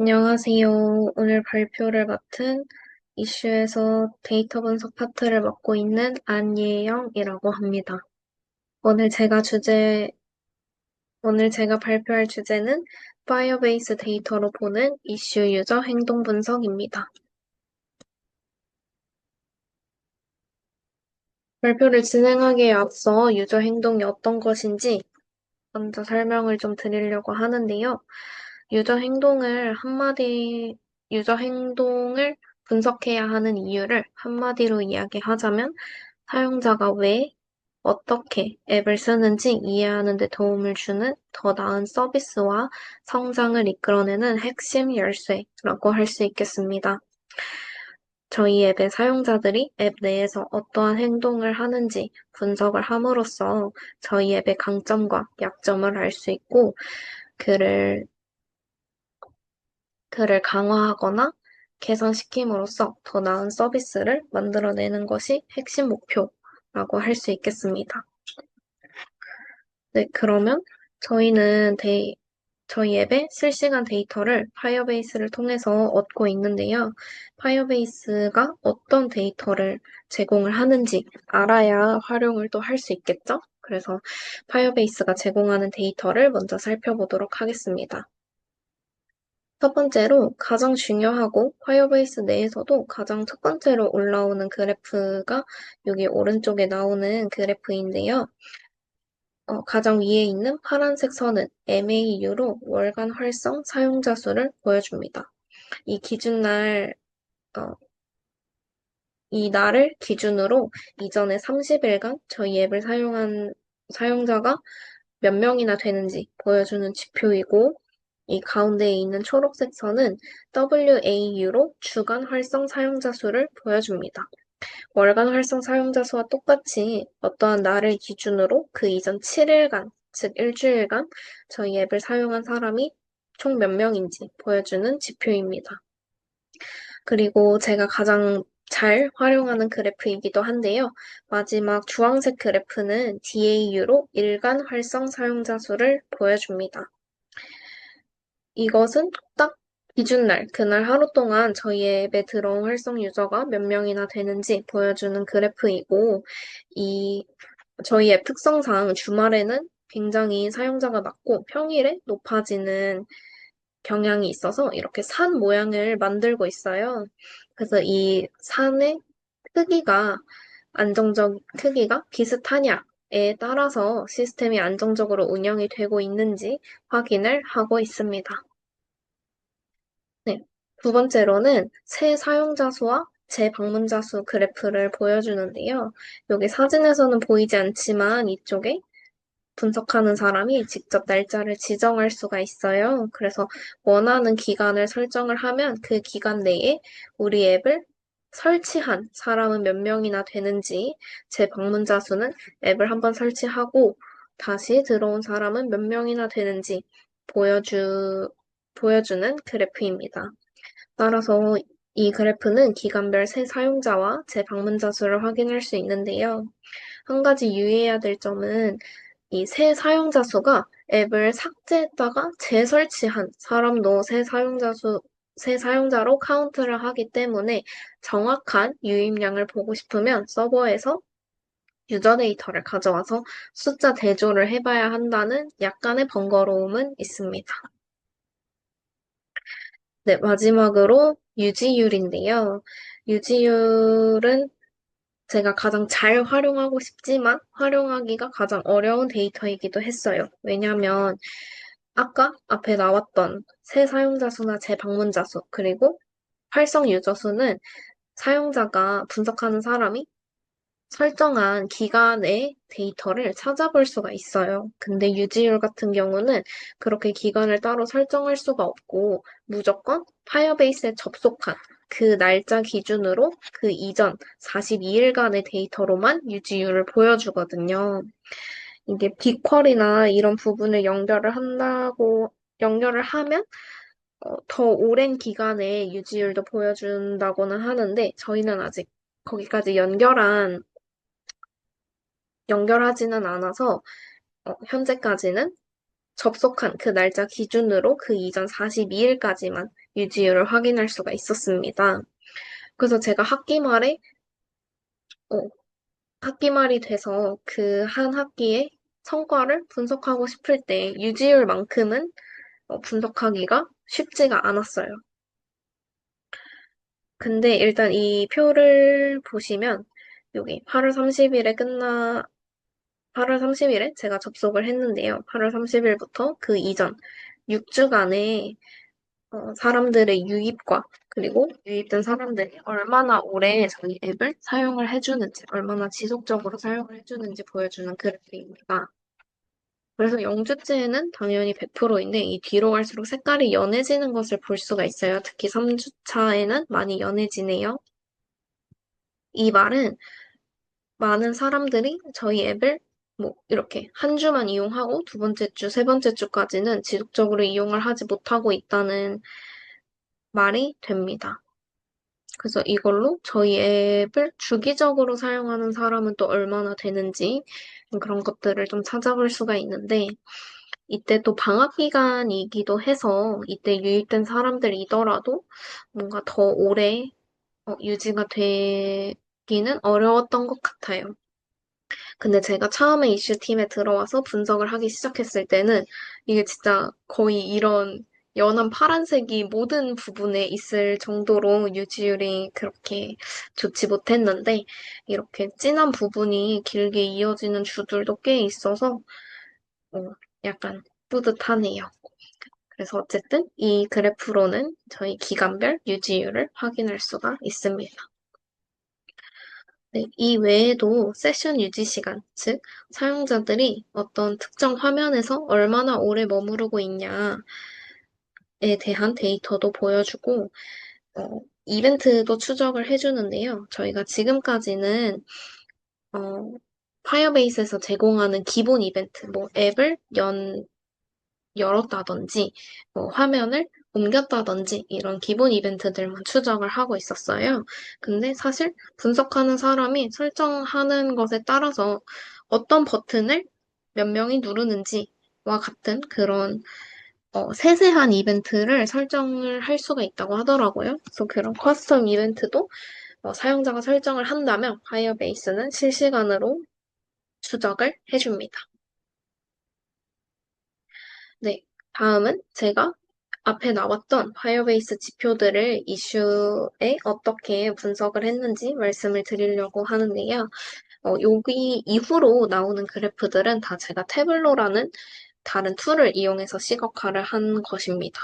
안녕하세요. 오늘 발표를 맡은 이슈에서 데이터 분석 파트를 맡고 있는 안예영이라고 합니다. 오늘 제가 주제, 오늘 제가 발표할 주제는 파이어베이스 데이터로 보는 이슈 유저 행동 분석입니다. 발표를 진행하기에 앞서 유저 행동이 어떤 것인지 먼저 설명을 좀 드리려고 하는데요. 유저 행동을 한마디, 유저 행동을 분석해야 하는 이유를 한마디로 이야기하자면 사용자가 왜, 어떻게 앱을 쓰는지 이해하는 데 도움을 주는 더 나은 서비스와 성장을 이끌어내는 핵심 열쇠라고 할 수 있겠습니다. 저희 앱의 사용자들이 앱 내에서 어떠한 행동을 하는지 분석을 함으로써 저희 앱의 강점과 약점을 알 수 있고 그를 그를 강화하거나 개선시킴으로써 더 나은 서비스를 만들어내는 것이 핵심 목표라고 할 수 있겠습니다. 네, 그러면 저희는 데이, 저희 앱의 실시간 데이터를 파이어베이스를 통해서 얻고 있는데요. 파이어베이스가 어떤 데이터를 제공을 하는지 알아야 활용을 또 할 수 있겠죠? 그래서 파이어베이스가 제공하는 데이터를 먼저 살펴보도록 하겠습니다. 첫 번째로 가장 중요하고 파이어베이스 내에서도 가장 첫 번째로 올라오는 그래프가 여기 오른쪽에 나오는 그래프인데요. 어, 가장 위에 있는 파란색 선은 MAU로 월간 활성 사용자 수를 보여줍니다. 이 기준날, 어, 이 날을 기준으로 이전에 30일간 저희 앱을 사용한 사용자가 몇 명이나 되는지 보여주는 지표이고, 이 가운데에 있는 초록색 선은 WAU로 주간 활성 사용자 수를 보여줍니다. 월간 활성 사용자 수와 똑같이 어떠한 날을 기준으로 그 이전 7일간, 즉 일주일간 저희 앱을 사용한 사람이 총 몇 명인지 보여주는 지표입니다. 그리고 제가 가장 잘 활용하는 그래프이기도 한데요. 마지막 주황색 그래프는 DAU로 일간 활성 사용자 수를 보여줍니다. 이것은 딱 기준날, 그날 하루 동안 저희 앱에 들어온 활성 유저가 몇 명이나 되는지 보여주는 그래프이고, 이 저희 앱 특성상 주말에는 굉장히 사용자가 낮고 평일에 높아지는 경향이 있어서 이렇게 산 모양을 만들고 있어요. 그래서 이 산의 크기가 안정적 크기가 비슷하냐 에 따라서 시스템이 안정적으로 운영이 되고 있는지 확인을 하고 있습니다. 네. 두 번째로는 새 사용자 수와 재방문자 수 그래프를 보여주는데요. 여기 사진에서는 보이지 않지만 이쪽에 분석하는 사람이 직접 날짜를 지정할 수가 있어요. 그래서 원하는 기간을 설정을 하면 그 기간 내에 우리 앱을 설치한 사람은 몇 명이나 되는지, 재방문자 수는 앱을 한번 설치하고 다시 들어온 사람은 몇 명이나 되는지 보여주, 보여주는 그래프입니다. 따라서 이 그래프는 기간별 새 사용자와 재방문자 수를 확인할 수 있는데요. 한 가지 유의해야 될 점은 이 새 사용자 수가 앱을 삭제했다가 재설치한 사람도 새 사용자 수, 새 사용자로 카운트를 하기 때문에 정확한 유입량을 보고 싶으면 서버에서 유저 데이터를 가져와서 숫자 대조를 해봐야 한다는 약간의 번거로움은 있습니다. 네, 마지막으로 유지율인데요. 유지율은 제가 가장 잘 활용하고 싶지만 활용하기가 가장 어려운 데이터이기도 했어요. 왜냐하면 아까 앞에 나왔던 새 사용자 수나 재방문자 수, 그리고 활성 유저 수는 사용자가 분석하는 사람이 설정한 기간의 데이터를 찾아볼 수가 있어요. 근데 유지율 같은 경우는 그렇게 기간을 따로 설정할 수가 없고 무조건 파이어베이스에 접속한 그 날짜 기준으로 그 이전 42일간의 데이터로만 유지율을 보여주거든요. 이게 빅쿼리나 이런 부분을 연결을 한다고 연결을 하면 어, 더 오랜 기간의 유지율도 보여준다고는 하는데 저희는 아직 거기까지 연결한 연결하지는 않아서 어, 현재까지는 접속한 그 날짜 기준으로 그 이전 42일까지만 유지율을 확인할 수가 있었습니다. 그래서 제가 학기 말에, 어, 학기 말이 돼서 그 한 학기의 성과를 분석하고 싶을 때 유지율만큼은 어, 분석하기가 쉽지가 않았어요. 근데 일단 이 표를 보시면 여기 8월 30일에 끝나 8월 30일에 제가 접속을 했는데요. 8월 30일부터 그 이전 6주간의 어, 사람들의 유입과 그리고 유입된 사람들이 얼마나 오래 저희 앱을 사용을 해주는지, 얼마나 지속적으로 사용을 해주는지 보여주는 그래프입니다. 그래서 0주째에는 당연히 100%인데 이 뒤로 갈수록 색깔이 연해지는 것을 볼 수가 있어요. 특히 3주차에는 많이 연해지네요. 이 말은 많은 사람들이 저희 앱을 뭐 이렇게 한 주만 이용하고 두 번째 주, 세 번째 주까지는 지속적으로 이용을 하지 못하고 있다는 말이 됩니다. 그래서 이걸로 저희 앱을 주기적으로 사용하는 사람은 또 얼마나 되는지 그런 것들을 좀 찾아볼 수가 있는데 이때 또 방학 기간이기도 해서 이때 유입된 사람들이더라도 뭔가 더 오래 어, 유지가 되기는 어려웠던 것 같아요. 근데 제가 처음에 이슈팀에 들어와서 분석을 하기 시작했을 때는 이게 진짜 거의 이런 연한 파란색이 모든 부분에 있을 정도로 유지율이 그렇게 좋지 못했는데 이렇게 진한 부분이 길게 이어지는 주들도 꽤 있어서 어, 약간 뿌듯하네요. 그래서 어쨌든 이 그래프로는 저희 기간별 유지율을 확인할 수가 있습니다. 네, 이 외에도 세션 유지 시간, 즉, 사용자들이 어떤 특정 화면에서 얼마나 오래 머무르고 있냐에 대한 데이터도 보여주고, 어, 이벤트도 추적을 해주는데요. 저희가 지금까지는, 어, 파이어베이스에서 제공하는 기본 이벤트, 뭐 앱을 연, 열었다든지, 뭐 화면을 옮겼다든지 이런 기본 이벤트들만 추적을 하고 있었어요. 근데 사실 분석하는 사람이 설정하는 것에 따라서 어떤 버튼을 몇 명이 누르는지와 같은 그런 어, 세세한 이벤트를 설정을 할 수가 있다고 하더라고요. 그래서 그런 커스텀 이벤트도 어, 사용자가 설정을 한다면 파이어베이스는 실시간으로 추적을 해줍니다. 네, 다음은 제가 앞에 나왔던 파이어베이스 지표들을 이슈에 어떻게 분석을 했는지 말씀을 드리려고 하는데요. 어, 여기 이후로 나오는 그래프들은 다 제가 태블로라는 다른 툴을 이용해서 시각화를 한 것입니다.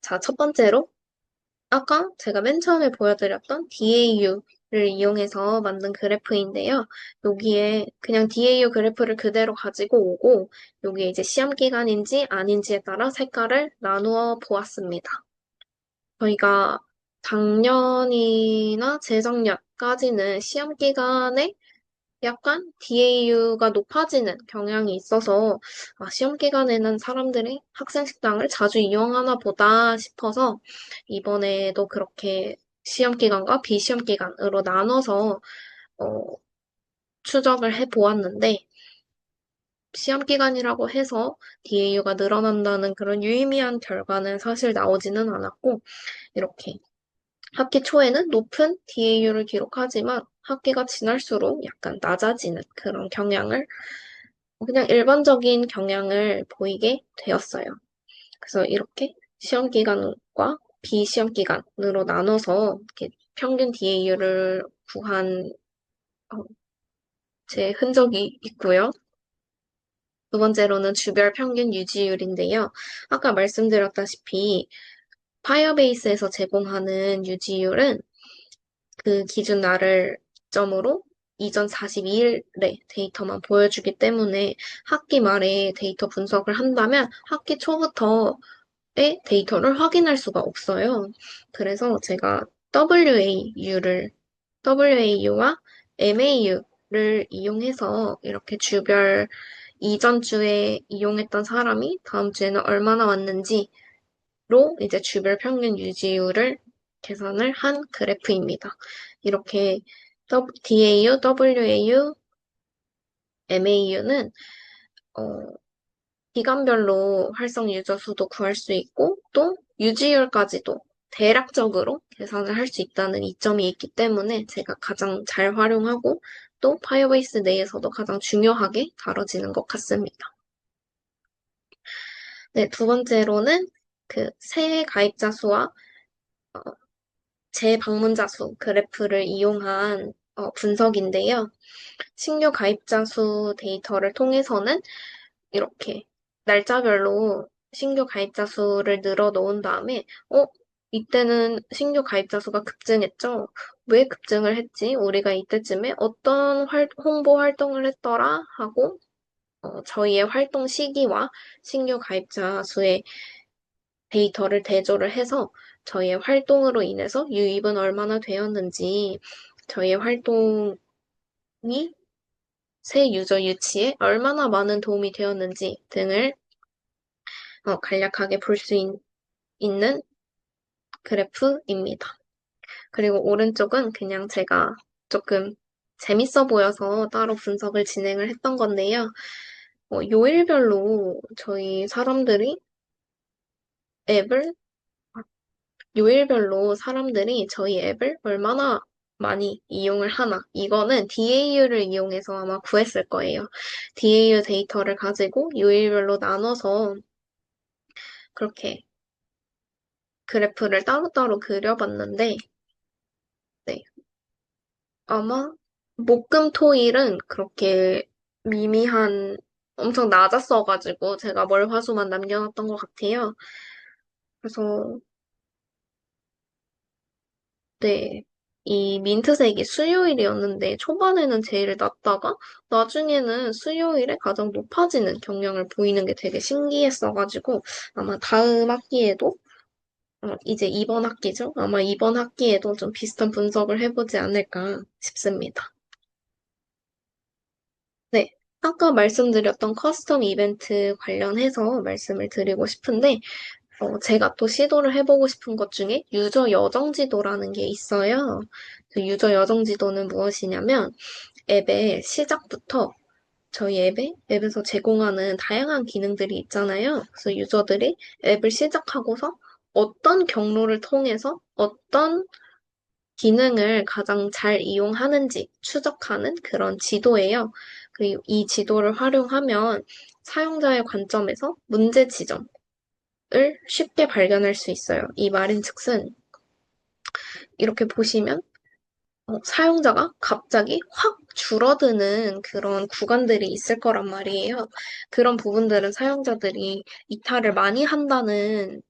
자, 첫 번째로 아까 제가 맨 처음에 보여드렸던 DAU를 이용해서 만든 그래프인데요. 여기에 그냥 DAU 그래프를 그대로 가지고 오고 여기에 이제 시험 기간인지 아닌지에 따라 색깔을 나누어 보았습니다. 저희가 작년이나 재작년까지는 시험 기간에 약간 DAU가 높아지는 경향이 있어서 아, 시험 기간에는 사람들이 학생 식당을 자주 이용하나 보다 싶어서 이번에도 그렇게 시험 기간과 비시험 기간으로 나눠서 어, 추적을 해 보았는데 시험 기간이라고 해서 DAU가 늘어난다는 그런 유의미한 결과는 사실 나오지는 않았고 이렇게 학기 초에는 높은 DAU를 기록하지만 학기가 지날수록 약간 낮아지는 그런 경향을 그냥 일반적인 경향을 보이게 되었어요. 그래서 이렇게 시험 기간과 비시험 기간으로 나눠서 평균 DAU를 구한 어, 제 흔적이 있고요. 두 번째로는 주별 평균 유지율인데요. 아까 말씀드렸다시피 파이어베이스에서 제공하는 유지율은 그 기준 날을 점으로 이전 42일의 데이터만 보여주기 때문에 학기 말에 데이터 분석을 한다면 학기 초부터의 데이터를 확인할 수가 없어요. 그래서 제가 WAU를, WAU와 MAU를 이용해서 이렇게 주별 이전 주에 이용했던 사람이 다음 주에는 얼마나 왔는지 로 이제 주별 평균 유지율을 계산을 한 그래프입니다. 이렇게 DAU, WAU, MAU는 어, 기간별로 활성 유저 수도 구할 수 있고 또 유지율까지도 대략적으로 계산을 할 수 있다는 이점이 있기 때문에 제가 가장 잘 활용하고 또 파이어베이스 내에서도 가장 중요하게 다뤄지는 것 같습니다. 네, 두 번째로는 그새 가입자 수와 어, 재방문자 수 그래프를 이용한 어, 분석인데요. 신규 가입자 수 데이터를 통해서는 이렇게 날짜별로 신규 가입자 수를 늘어 놓은 다음에, 어, 이때는 신규 가입자 수가 급증했죠? 왜 급증을 했지? 우리가 이때쯤에 어떤 활, 홍보 활동을 했더라? 하고, 어, 저희의 활동 시기와 신규 가입자 수의 데이터를 대조를 해서 저희의 활동으로 인해서 유입은 얼마나 되었는지, 저희의 활동이 새 유저 유치에 얼마나 많은 도움이 되었는지 등을 어, 간략하게 볼 수 있는 그래프입니다. 그리고 오른쪽은 그냥 제가 조금 재밌어 보여서 따로 분석을 진행을 했던 건데요. 어, 요일별로 저희 사람들이 앱을, 요일별로 사람들이 저희 앱을 얼마나 많이 이용을 하나. 이거는 DAU를 이용해서 아마 구했을 거예요. DAU 데이터를 가지고 요일별로 나눠서 그렇게 그래프를 따로따로 그려봤는데, 네. 아마 목금 토일은 그렇게 미미한 엄청 낮았어가지고 제가 월화수만 남겨놨던 것 같아요. 그래서 네. 이 민트색이 수요일이었는데 초반에는 제일 낮다가 나중에는 수요일에 가장 높아지는 경향을 보이는 게 되게 신기했어가지고 아마 다음 학기에도 어, 이제 이번 학기죠? 아마 이번 학기에도 좀 비슷한 분석을 해보지 않을까 싶습니다. 네. 아까 말씀드렸던 커스텀 이벤트 관련해서 말씀을 드리고 싶은데, 어, 제가 또 시도를 해보고 싶은 것 중에 유저 여정 지도라는 게 있어요. 그 유저 여정 지도는 무엇이냐면 앱의 시작부터 저희 앱에 앱에서 제공하는 다양한 기능들이 있잖아요. 그래서 유저들이 앱을 시작하고서 어떤 경로를 통해서 어떤 기능을 가장 잘 이용하는지 추적하는 그런 지도예요. 그리고 이 지도를 활용하면 사용자의 관점에서 문제 지점, 을 쉽게 발견할 수 있어요. 이 말인즉슨 이렇게 보시면 어, 사용자가 갑자기 확 줄어드는 그런 구간들이 있을 거란 말이에요. 그런 부분들은 사용자들이 이탈을 많이 한다는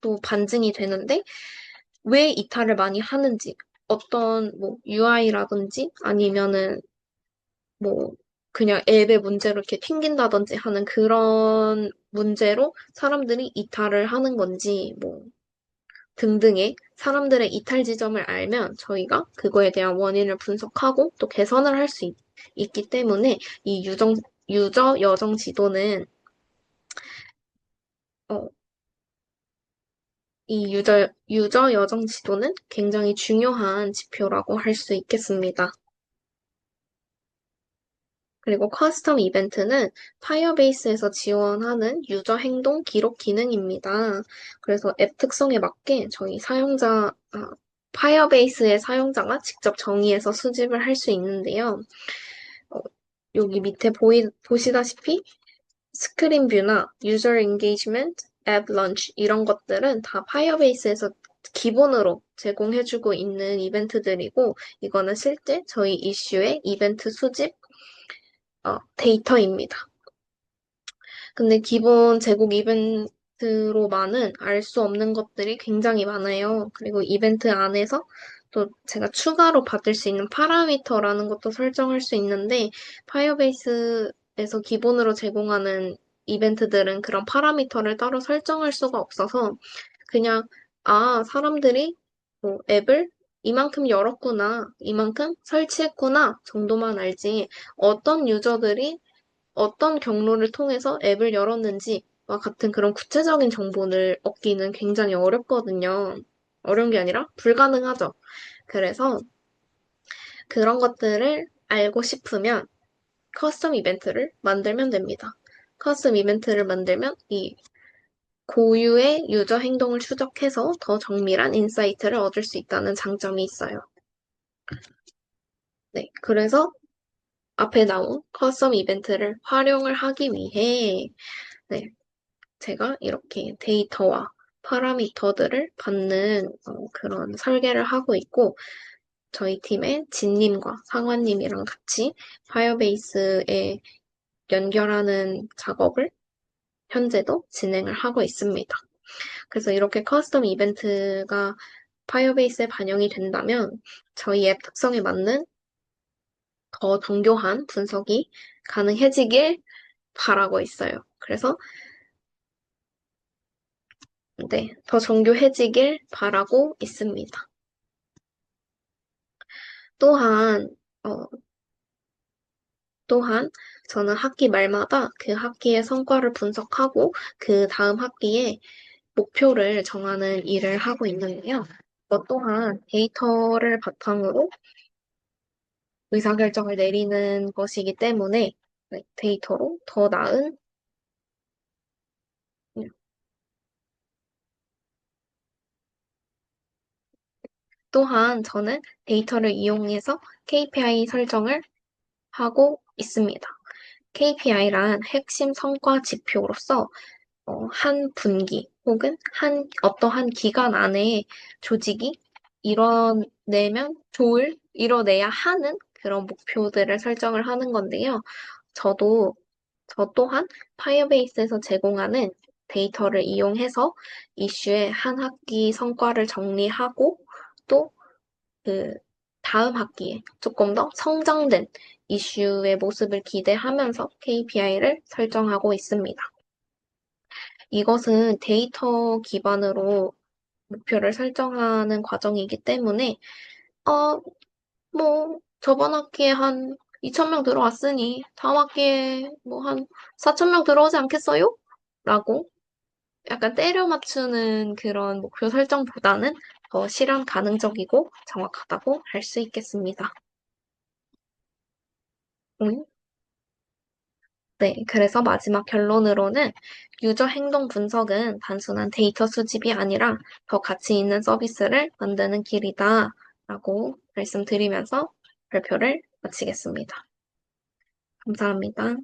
또 반증이 되는데 왜 이탈을 많이 하는지 어떤 뭐 UI라든지 아니면은 뭐 그냥 앱의 문제로 이렇게 튕긴다든지 하는 그런 문제로 사람들이 이탈을 하는 건지, 뭐, 등등의 사람들의 이탈 지점을 알면 저희가 그거에 대한 원인을 분석하고 또 개선을 할 수 있기 때문에 이 유정, 유저 여정 지도는, 어, 이 유저, 유저 여정 지도는 굉장히 중요한 지표라고 할 수 있겠습니다. 그리고 커스텀 이벤트는 파이어베이스에서 지원하는 유저 행동 기록 기능입니다. 그래서 앱 특성에 맞게 저희 사용자, 아, 파이어베이스의 사용자가 직접 정의해서 수집을 할 수 있는데요. 어, 여기 밑에 보이, 보시다시피 스크린 뷰나 유저 엔게이지먼트, 앱 런치 이런 것들은 다 파이어베이스에서 기본으로 제공해주고 있는 이벤트들이고 이거는 실제 저희 이슈의 이벤트 수집 어, 데이터입니다. 근데 기본 제공 이벤트로만은 알 수 없는 것들이 굉장히 많아요. 그리고 이벤트 안에서 또 제가 추가로 받을 수 있는 파라미터라는 것도 설정할 수 있는데 파이어베이스에서 기본으로 제공하는 이벤트들은 그런 파라미터를 따로 설정할 수가 없어서 그냥 아, 사람들이 뭐 앱을 이만큼 열었구나, 이만큼 설치했구나 정도만 알지 어떤 유저들이 어떤 경로를 통해서 앱을 열었는지와 같은 그런 구체적인 정보를 얻기는 굉장히 어렵거든요. 어려운 게 아니라 불가능하죠. 그래서 그런 것들을 알고 싶으면 커스텀 이벤트를 만들면 됩니다. 커스텀 이벤트를 만들면 이 고유의 유저 행동을 추적해서 더 정밀한 인사이트를 얻을 수 있다는 장점이 있어요. 네, 그래서 앞에 나온 커스텀 이벤트를 활용을 하기 위해 네, 제가 이렇게 데이터와 파라미터들을 받는 어, 그런 설계를 하고 있고 저희 팀의 진님과 상환님이랑 같이 파이어베이스에 연결하는 작업을 현재도 진행을 하고 있습니다. 그래서 이렇게 커스텀 이벤트가 파이어베이스에 반영이 된다면 저희 앱 특성에 맞는 더 정교한 분석이 가능해지길 바라고 있어요. 그래서 네, 더 정교해지길 바라고 있습니다. 또한 어, 또한 저는 학기 말마다 그 학기의 성과를 분석하고 그 다음 학기에 목표를 정하는 일을 하고 있는데요. 저 또한 데이터를 바탕으로 의사결정을 내리는 것이기 때문에 네, 데이터로 더 나은 또한 저는 데이터를 이용해서 KPI 설정을 하고 있습니다. KPI란 핵심 성과 지표로서 어, 한 분기 혹은 한 어떠한 기간 안에 조직이 이뤄내면 좋을, 이뤄내야 하는 그런 목표들을 설정을 하는 건데요. 저도, 저 또한 파이어베이스에서 제공하는 데이터를 이용해서 이슈의 한 학기 성과를 정리하고 또 그 다음 학기에 조금 더 성장된 이슈의 모습을 기대하면서 KPI를 설정하고 있습니다. 이것은 데이터 기반으로 목표를 설정하는 과정이기 때문에, 어, 뭐, 저번 학기에 한 2,000명 들어왔으니, 다음 학기에 뭐 한 4,000명 들어오지 않겠어요? 라고 약간 때려 맞추는 그런 목표 설정보다는 더 실현 가능적이고 정확하다고 할 수 있겠습니다. 응? 네, 그래서 마지막 결론으로는 유저 행동 분석은 단순한 데이터 수집이 아니라 더 가치 있는 서비스를 만드는 길이다 라고 말씀드리면서 발표를 마치겠습니다. 감사합니다.